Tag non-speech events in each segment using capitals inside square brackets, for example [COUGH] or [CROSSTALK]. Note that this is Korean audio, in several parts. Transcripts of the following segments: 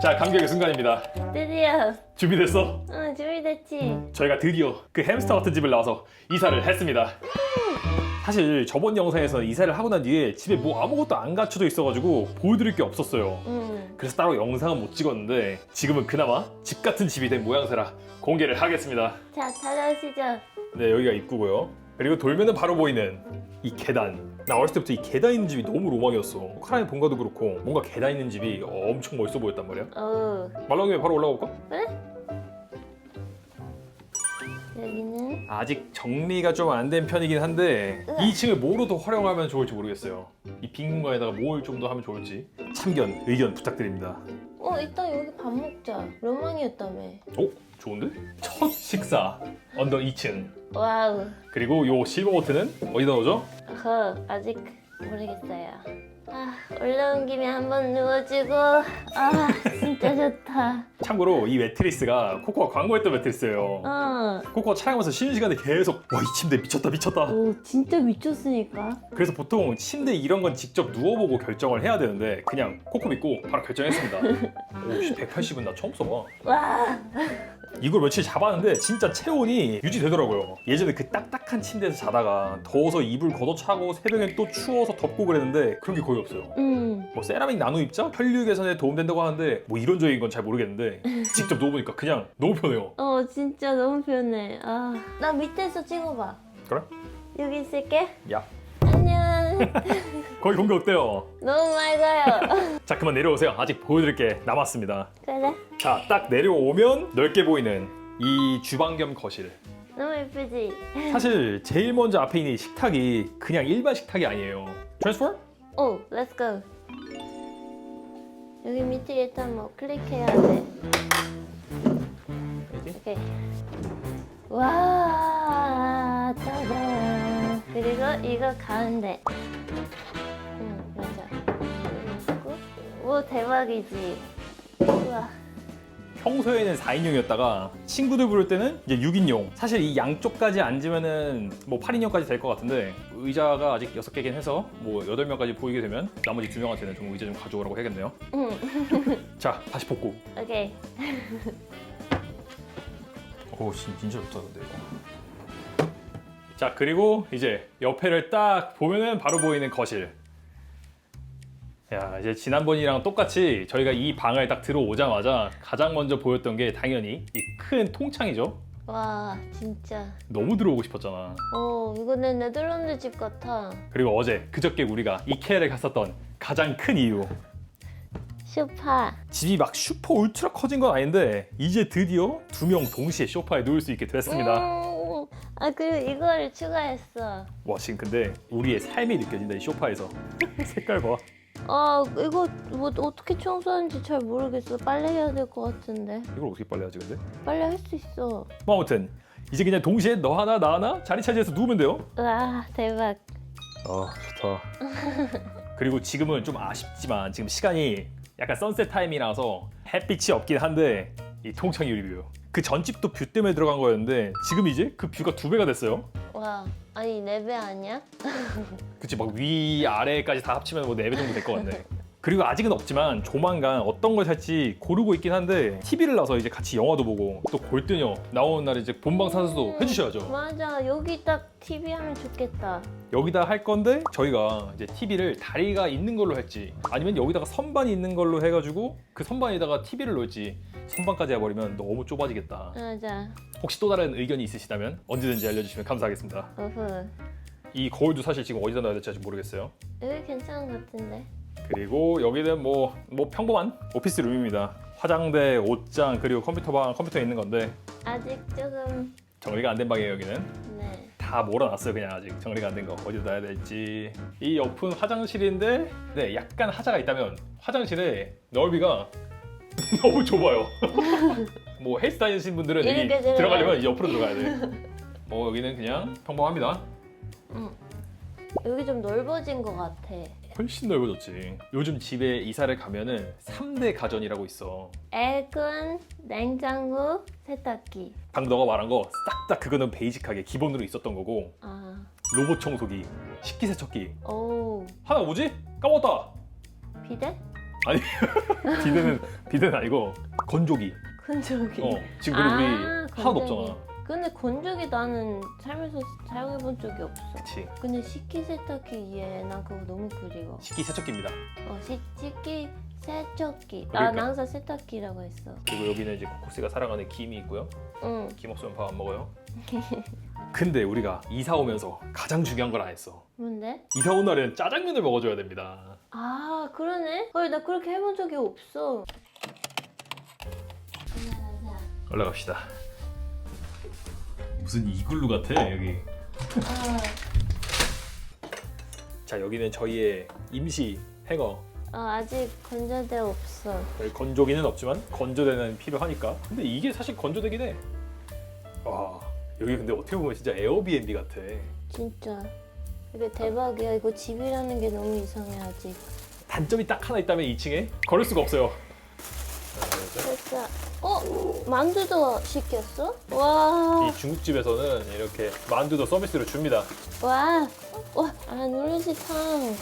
자 감격의 순간입니다. 드디어 준비됐어? 응 준비됐지 저희가 드디어 그 햄스터 같은 집을 나와서 이사를 했습니다. 사실 저번 영상에서 이사를 하고 난 뒤에 집에 뭐 아무것도 안 갖춰져 있어가지고 보여드릴 게 없었어요. 응 그래서 따로 영상은 못 찍었는데 지금은 그나마 집 같은 집이 된 모양새라 공개를 하겠습니다. 자 찾아오시죠 네 여기가 입구고요. 그리고 돌면은 바로 보이는 이 계단. 나 어렸을 때부터 이 계단 있는 집이 너무 로망이었어. 카라의 본가도 그렇고 뭔가 계단 있는 집이 엄청 멋있어 보였단 말이야. 말라온 김에 바로 올라가 볼까? 여기는 아직 정리가 좀 안 된 편이긴 한데 으아. 2층을 뭐로 더 활용하면 좋을지 모르겠어요. 이 빈 공간에다가 뭘 좀 더 하면 좋을지 참견 의견 부탁드립니다. 어 이따 여기 밥 먹자 로망이었다며 오 좋은데? 첫 식사 언더 2층 와우 그리고 요 실버 버튼은 어디다 넣어줘? 어 아직 모르겠어요 아 올라온 김에 한번 누워주고 아 진짜 좋다 [LAUGHS] 참고로 이 매트리스가 코코가 광고했던 매트리스예요. 어. 코코가 촬영하면서 쉬는 시간에 계속 와 이 침대 미쳤다 미쳤다. 오 진짜 미쳤으니까 그래서 보통 침대 이런 건 직접 누워보고 결정을 해야 되는데 그냥 코코 믿고 바로 결정했습니다. [LAUGHS] 오씨 180은 나 처음 써봐. 와 이걸 며칠 잡았는데 진짜 체온이 유지되더라고요. 예전에 그 딱딱한 침대에서 자다가 더워서 이불 걷어차고 새벽엔 또 추워서 덥고 그랬는데 그런 게 거의 없어요. 음. 뭐 세라믹 나노 입자 혈류 개선에 도움된다고 하는데 뭐 이론적인 건 잘 모르겠는데 [LAUGHS] 직접 누워보니까 그냥 너무 편해요. 어 진짜 너무 편해 아 나 밑에서 찍어봐 그래? 여기 있을게 야 안녕 [LAUGHS] 거기 공기 어때요? 너무 맑아요 [LAUGHS] 자 그만 내려오세요. 아직 보여드릴 게 남았습니다. 그래 자 딱 내려오면 넓게 보이는 이 주방 겸 거실. 너무 예쁘지 사실 제일 먼저 앞에 있는 이 식탁이 그냥 일반 식탁이 아니에요. 트랜스퍼? 오 렛츠 고 여기 밑에 일단 뭐 클릭해야 돼 오케이 와 짜잔 그리고 이거 가운데 오 대박이지 우와 평소에는 4인용이었다가 친구들 부를 때는 이제 6인용. 사실 이 양쪽까지 앉으면은 뭐 8인용까지 될 것 같은데 의자가 아직 6개긴 해서 뭐 8명까지 보이게 되면 나머지 2명한테는 좀 의자 좀 가져오라고 해야겠네요. 응 [LAUGHS] 자, 다시 복구. 오케이 [LAUGHS] 오, 진- 진짜 좋다 근데 이거. 자, 그리고 이제 옆에를 딱 보면은 바로 보이는 거실. 야, 이제 지난번이랑 똑같이 저희가 이 방을 딱 들어오자마자 가장 먼저 보였던 게 당연히 이 큰 통창이죠. 와 진짜 너무 들어오고 싶었잖아. 어 이거는 네덜란드 집 같아 그리고 어제 그저께 우리가 이케아를 갔었던 가장 큰 이유. 쇼파 집이 막 슈퍼 울트라 커진 건 아닌데 이제 드디어 두 명 동시에 소파에 누울 수 있게 됐습니다. 음, 아 그리고 이거를 추가했어 와 지금 근데 우리의 삶이 느껴진다 이 소파에서. [LAUGHS] 색깔 봐. 아 이거 뭐 어떻게 청소하는지 잘 모르겠어 빨래 해야 될 것 같은데 이걸 어떻게 빨래 하지 근데? 빨래 할 수 있어 뭐 아무튼 이제 그냥 동시에 너 하나 나 하나 자리 차지해서 누우면 돼요. 와 대박 아 좋다. [LAUGHS] 그리고 지금은 좀 아쉽지만 지금 시간이 약간 선셋 타임이라서 햇빛이 없긴 한데 이 통창 유리뷰. 그 전집도 뷰 때문에 들어간 거였는데 지금 이제 그 뷰가 두 배가 됐어요. 와 아니 네배 아니야? 그치 막 위 아래까지 다 합치면 뭐 4배 정도 될 것 같네. [LAUGHS] 그리고 아직은 없지만 조만간 어떤 걸 살지 고르고 있긴 한데 TV를 놔서 이제 같이 영화도 보고 또 골드녀 나오는 날 이제 본방 사수도 해주셔야죠. 맞아 여기 딱 TV 하면 좋겠다 여기다 할 건데 저희가 이제 TV를 다리가 있는 걸로 할지 아니면 여기다가 선반이 있는 걸로 해가지고 그 선반에다가 TV를 놓을지 선반까지 해버리면 너무 좁아지겠다. 맞아 혹시 또 다른 의견이 있으시다면 언제든지 알려주시면 감사하겠습니다. 우후 이 거울도 사실 지금 어디다 놔야 될지 아직 모르겠어요. 여기 괜찮은 것 같은데 그리고 여기는 뭐, 뭐 평범한 오피스 룸입니다. 화장대, 옷장, 그리고 컴퓨터방, 컴퓨터에 있는 건데 아직 조금 정리가 안 된 방이에요 여기는. 네. 다 몰아놨어요 그냥 아직. 정리가 안 된 거. 어디다 놔야 될지. 이 옆은 화장실인데 네 약간 하자가 있다면 화장실의 넓이가 [LAUGHS] 너무 좁아요. [LAUGHS] 뭐 헬스 다니시는 분들은 여기 이렇게 들어가야 들어가려면 옆으로 들어가야 돼 뭐 여기는 그냥 평범합니다. 여기 좀 넓어진 것 같아 훨씬 넓어졌지 요즘 집에 이사를 가면은 3대 가전이라고 있어 에어컨, 냉장고, 세탁기 방금 너가 말한 거 싹 다 그거는 베이직하게 기본으로 있었던 거고 아 로봇 청소기 식기세척기 오 하나 뭐지? 까먹었다 비데? 아니 [LAUGHS] 비대는 비대는 아니고 건조기. 건조기. 어 지금 그리고 우리 아, 하나도 건조기. 없잖아. 근데 건조기 나는 살면서 사용해본 적이 없어. 그치. 근데 식기 세탁기에 난 그거 너무 그리워. 식기 세척기입니다. 어, 시, 식기 세척기. 아, 그러니까. 나 항상 세탁기라고 했어. 그리고 여기는 이제 코코스가 사랑하는 김이 있고요. 응. 김 없으면 밥 안 먹어요. [LAUGHS] 근데 우리가 이사 오면서 가장 중요한 걸 안 했어. 뭔데? 이사 온 날에는 짜장면을 먹어줘야 됩니다. 아, 그러네? 헐, 나 그렇게 해본 적이 없어. 올라갑시다. 무슨 이글루 같아 여기. 아, 자 여기는 저희의 임시 행어. 어, 아직 건조대 없어. 저희 건조기는 없지만 건조대는 필요하니까. 근데 이게 사실 건조되긴 해. 와 여기 근데 어떻게 보면 진짜 에어비앤비 같아. 진짜. 이게 대박이야. 이거 집이라는 게 너무 이상해, 아직. 단점이 딱 하나 있다면 2층에 걸을 수가 없어요. 됐어. 어? 만두도 시켰어? 와. 이 중국집에서는 이렇게 만두도 서비스로 줍니다. 와. 와. 아, 누룽지탕.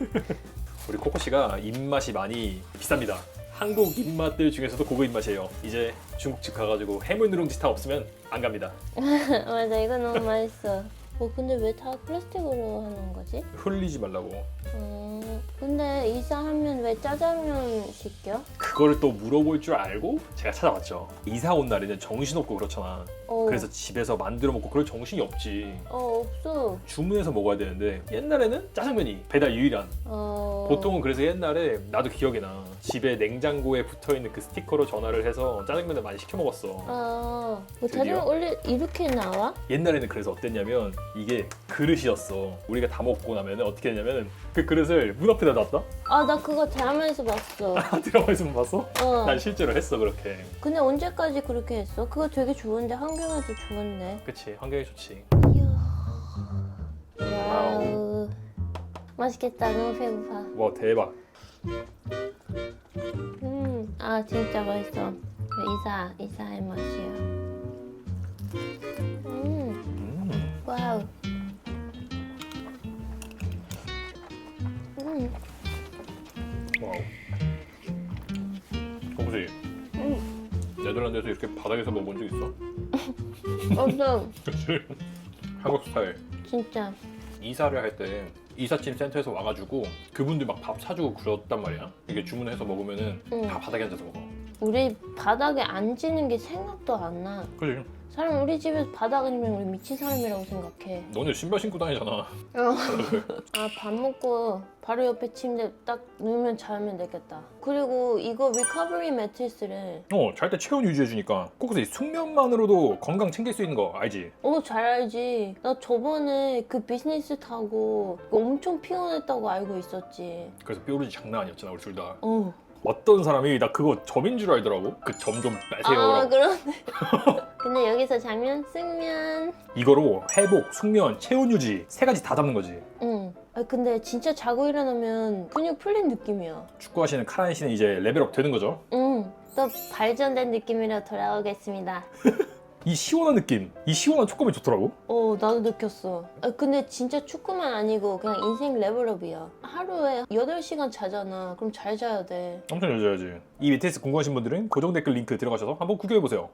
[LAUGHS] 우리 코코 씨가 입맛이 많이 비쌉니다. 한국 입맛들 중에서도 고급 입맛이에요. 이제 중국집 가가지고 해물 누룽지탕 없으면 안 갑니다. [LAUGHS] 맞아, 이거 너무 맛있어. 어, 근데 왜 다 플라스틱으로 하는 거지? 흘리지 말라고. 음, 근데 이사하면 왜 짜장면 시켜? 그거를 또 물어볼 줄 알고 제가 찾아봤죠. 이사 온 날에는 정신없고 그렇잖아. 어, 그래서 집에서 만들어 먹고 그럴 정신이 없지. 어, 없어. 주문해서 먹어야 되는데 옛날에는 짜장면이 배달 유일한. 어. 보통은 그래서 옛날에 나도 기억이 나. 집에 냉장고에 붙어 있는 그 스티커로 전화를 해서 짜장면을 많이 시켜 먹었어. 아, 뭐 드디어? 짜장면 원래 이렇게 나와? 옛날에는 그래서 어땠냐면 이게 그릇이었어. 우리가 다 먹고 나면 어떻게 했냐면 그 그릇을 문 앞에다 놨다. 아, 나 그거 드라마에서 봤어. [LAUGHS] 드라마에서만 봤어? 어. 난 실제로 했어 그렇게. 근데 언제까지 그렇게 했어? 그거 되게 좋은데 환경에도 좋은데. 그치 환경이 좋지. 이야. 와우. 맛있겠다. 너무 배고파. 와 대박. 음, 아 진짜 맛있어. 그 이사 이사의 맛이야. 음, 음. 와우. 음, 와우. 혹시 음, 네덜란드에서 이렇게 바닥에서 먹어본 적 있어? [LAUGHS] 없어. 그치. 한국 스타일. 진짜. 이사를 할 때 이삿짐 센터에서 와가지고 그분들 막 밥 사주고 그랬단 말이야. 이게 주문해서 먹으면은 응. 다 바닥에 앉아서 먹어. 우리 바닥에 앉는 게 생각도 안 나. 그지? 사람 우리 집에서 바닥 앉으면 우리 미친 사람이라고 생각해. 너네 신발 신고 다니잖아. 아 밥 먹고 바로 옆에 침대 딱 누우면 자면 되겠다. 그리고 이거 리커버리 매트리스를 어, 잘 때 체온 유지해주니까 꼭이 숙면만으로도 건강 챙길 수 있는 거 알지? 어, 잘 알지. 나 저번에 그 비즈니스 타고 엄청 피곤했다고 알고 있었지. 그래서 뾰루지 장난 아니었잖아, 우리 둘 다. 어. 어떤 사람이 나 그거 점인 줄 알더라고. 그 점 좀 빼세요. 아, 라고. 그러네. [LAUGHS] 근데 여기서 자면 숙면. 이거로 회복, 숙면, 체온 유지 세 가지 다 잡는 거지. 응. 아, 근데 진짜 자고 일어나면 근육 풀린 느낌이야. 축구하시는 카라인 씨는 이제 레벨업 되는 거죠. 응. 또 발전된 느낌으로 돌아오겠습니다. [LAUGHS] 이 시원한 느낌, 이 시원한 촉감이 좋더라고. 어, 나도 느꼈어. 아, 근데 진짜 축구만 아니고 그냥 인생 레벨업이야. 하루에 8시간 자잖아. 그럼 잘 자야 돼. 엄청 잘 자야지. 이 매트리스 궁금하신 분들은 고정 댓글 링크 들어가셔서 한번 구경해보세요.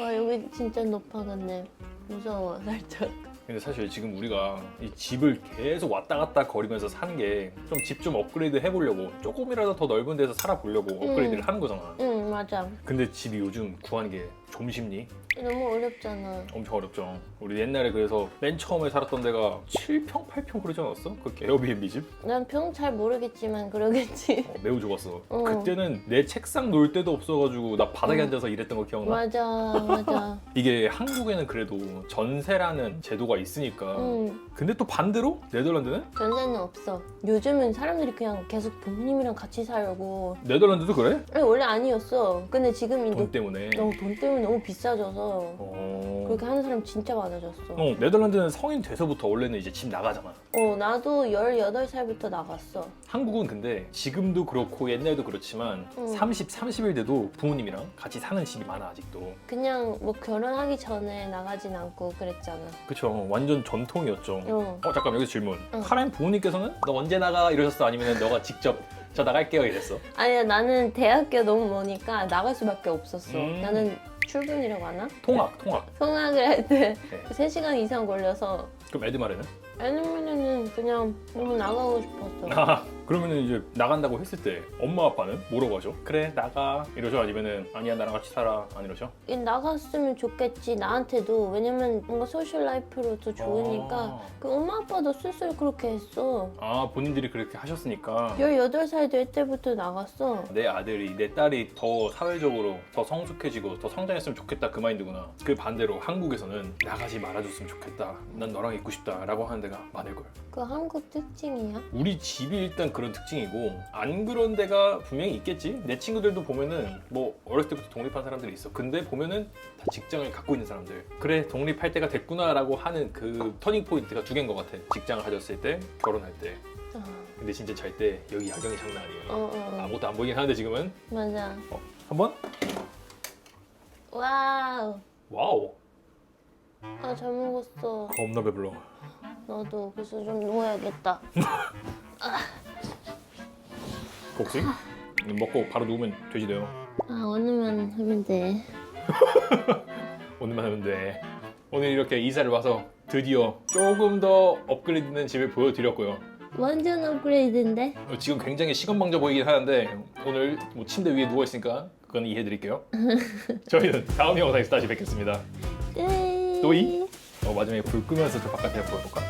와, 여기 진짜 높아, 근데. 무서워, 살짝. 근데 사실 지금 우리가 이 집을 계속 왔다 갔다 거리면서 사는 게 좀 집 좀 업그레이드 해보려고 조금이라도 더 넓은 데서 살아보려고 업그레이드를 하는 거잖아. 응, 맞아. 근데 집이 요즘 구하는 게 좀 쉽니? 너무 어렵잖아. 엄청 어렵죠. 우리 옛날에 그래서 맨 처음에 살았던 데가 7평, 8평 그러지 않았어? 그 에어비앤비 집? 난 평 잘 모르겠지만 그러겠지. 어, 매우 좋았어. 어. 그때는 내 책상 놓을 데도 없어가지고 나 바닥에 응. 앉아서 일했던 거 기억나? 맞아, 맞아. [LAUGHS] 이게 한국에는 그래도 전세라는 제도가 있으니까 응, 근데 또 반대로 네덜란드는? 전세는 없어. 요즘은 사람들이 그냥 계속 부모님이랑 같이 살려고. 네덜란드도 그래? 아니, 원래 아니었어. 근데 지금 돈 때문에 너무 돈 때문에 너무 비싸져서 어... 그렇게 하는 사람 진짜 많아졌어. 어, 네덜란드는 성인 돼서부터 원래는 이제 집 나가잖아 어, 나도 18살부터 나갔어. 한국은 근데 지금도 그렇고 옛날도 그렇지만 응. 30, 30일 돼도 부모님이랑 같이 사는 집이 많아 아직도 그냥 뭐 결혼하기 전에 나가진 않고 그랬잖아. 그쵸 완전 전통이었죠 어. 어 잠깐 여기서 질문 응. 카렌 부모님께서는 너 언제 나가 이러셨어 아니면 너가 직접 저 나갈게요 이랬어. 아니야 나는 대학교 너무 머니까 나갈 수밖에 없었어. 음. 나는 출근이라고 하나? 통학 통학. 통학을 할 때 네. 3시간 이상 걸려서 그럼 에드마르는? 아니면은 그냥 너무 나가고 싶었어. 아 그러면은 이제 나간다고 했을 때 엄마 아빠는 뭐라고 하죠? 그래 나가 이러죠 아니면은 아니야 나랑 같이 살아 안 이러죠? 이 나갔으면 좋겠지 나한테도 왜냐면 뭔가 소셜 라이프로도 좋으니까 아. 그 엄마 아빠도 스스로 그렇게 했어. 아 본인들이 그렇게 하셨으니까 18살 될 때부터 나갔어. 내 아들이 내 딸이 더 사회적으로 더 성숙해지고 더 성장했으면 좋겠다 그 마인드구나 그 반대로 한국에서는 나가지 말아줬으면 좋겠다 난 너랑 있고 싶다 라고 하는 데가 많을걸 그 한국 특징이야. 우리 집이 일단 그런 특징이고 안 그런 데가 분명히 있겠지? 내 친구들도 보면은 뭐 어렸을 때부터 독립한 사람들이 있어. 근데 보면은 다 직장을 갖고 있는 사람들. 그래 독립할 때가 됐구나 라고 하는 그 터닝 포인트가 두 개인 것 같아. 직장을 가졌을 때 결혼할 때. 어, 근데 진짜 잘 때 여기 야경이 장난 아니에요. 어, 어. 아무것도 안 보이긴 하는데 지금은. 맞아. 어, 한번? 와우. 와우. 아 잘 먹었어. 겁나 배불러 나도 그래서 좀 누워야겠다. [LAUGHS] 복싱? 먹고 바로 누우면 돼지 돼요 아 오늘만 하면 돼. [LAUGHS] 오늘만 하면 돼 오늘 이렇게 이사를 와서 드디어 조금 더 업그레이드된 집을 보여드렸고요 완전 업그레이드인데? 어, 지금 굉장히 시건방져 보이긴 하는데 오늘 뭐 침대 위에 누워 있으니까 그건 이해해드릴게요 [LAUGHS] 저희는 다음 영상에서 다시 뵙겠습니다 네. 또이? 어, 마지막에 불 끄면서 저 바깥에 보여볼까?